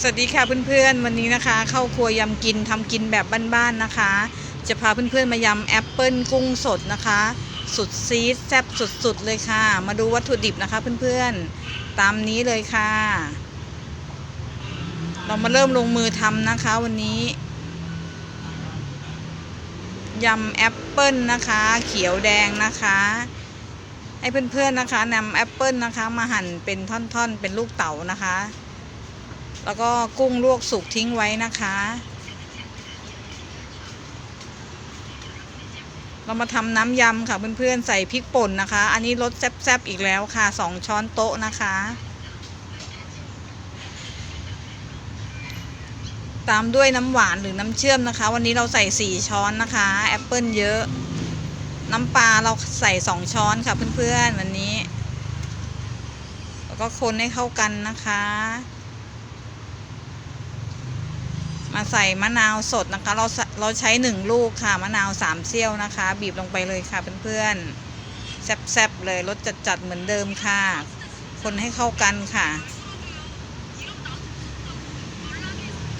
สวัสดีค่ะเพื่อนๆ วันนี้นะคะ เข้าครัวยำกินทำกินแบบบ้านๆนะคะ จะพาเพื่อนๆมายำแอปเปิลกุ้งสดนะคะ สุดซีดแซ่บสุดๆเลยค่ะ มาดูวัตถุดิบนะคะเพื่อนๆตามนี้เลยค่ะ เรามาเริ่มลงมือทำนะคะวันนี้ยำแอปเปิลนะคะ เขียวแดงนะคะ ให้เพื่อนๆนะคะนำแอปเปิลนะคะ มาหั่นเป็นท่อนๆ เป็นลูกเต๋านะคะ แล้วก็กุ้งลวกสุกทิ้งไว้นะคะ เรามาทำน้ำยำค่ะเพื่อนๆใส่พริกป่นนะคะ อันนี้รสแซ่บๆอีกแล้วค่ะสองช้อนโต๊ะนะคะตามด้วยน้ำหวานหรือน้ำเชื่อมนะคะ วันนี้เราใส่สี่ช้อนนะคะแอปเปิลเยอะ น้ำปลาเราใส่สองช้อนค่ะเพื่อนๆวันนี้ แล้วก็คนให้เข้ากันนะคะ มาใส่มะนาวสดนะคะ เราเราใช้หนึ่งลูกค่ะมะนาวสามเสี้ยวนะคะ บีบลงไปเลยค่ะเพื่อนๆแซ่บๆเลยรสจัดๆเหมือนเดิมค่ะ คนให้เข้ากันค่ะ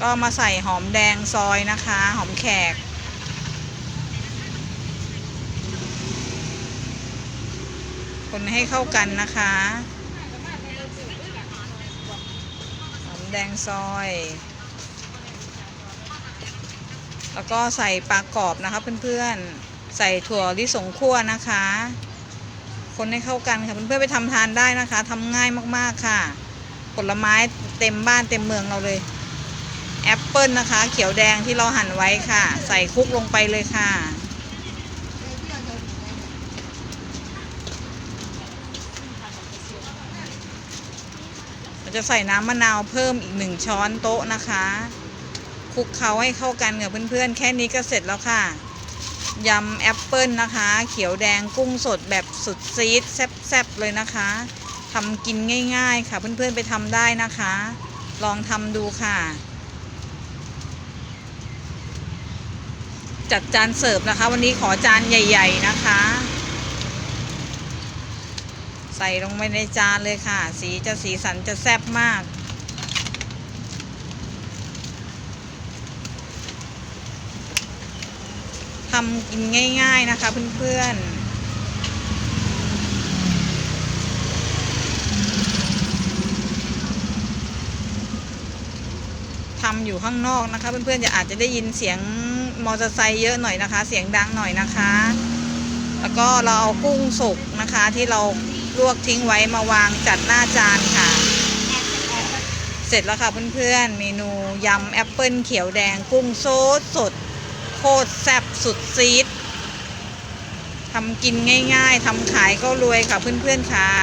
ก็มาใส่หอมแดงซอยนะคะ หอมแขกคนให้เข้ากันนะคะหอมแดงซอย แล้วก็ใส่ปลากรอบนะคะเพื่อนๆ ใส่ถั่วลิสงคั่วนะคะ คนให้เข้ากันค่ะเพื่อนๆไปทำทานได้นะคะทำง่ายมากๆค่ะ ผลไม้เต็มบ้านเต็มเมืองเราเลยแอปเปิลนะคะ เขียวแดงที่เราหั่นไว้ค่ะ ใส่คลุกลงไปเลยค่ะเราจะใส่น้ำมะนาวเพิ่มอีกหนึ่งช้อนโต๊ะนะคะ คลุกเคล้าให้เข้ากันกับเพื่อนๆ แค่นี้ก็เสร็จแล้วค่ะ ยำแอปเปิลนะคะ เขียวแดงกุ้งสดแบบสุดซีดแซ่บๆเลยนะคะทำกินง่ายๆค่ะ เพื่อนๆไปทำได้นะคะ ลองทำดูค่ะ จัดจานเสิร์ฟนะคะ วันนี้ขอจานใหญ่ ๆนะคะ ใส่ลงไปในจานเลยค่ะ สีจะสีสันจะแซ่บมาก ทำกินง่าย ๆนะคะเพื่อนๆทำอยู่ข้างนอกนะคะ เพื่อนๆจะอาจจะได้ยินเสียงมอเตอร์ไซค์เยอะหน่อยนะคะ เสียงดังหน่อยนะคะ แล้วก็เราเอากุ้งสุกนะคะ ที่เราลวกทิ้งไว้มาวางจัดหน้าจานค่ะ เสร็จแล้วค่ะเพื่อนๆเมนูยำแอปเปิลเขียวแดงกุ้งโซดสด คตรแซ่บสุดซีดทำกินง่ายๆทำขายก็รวยค่ะเพื่อนๆค่ะ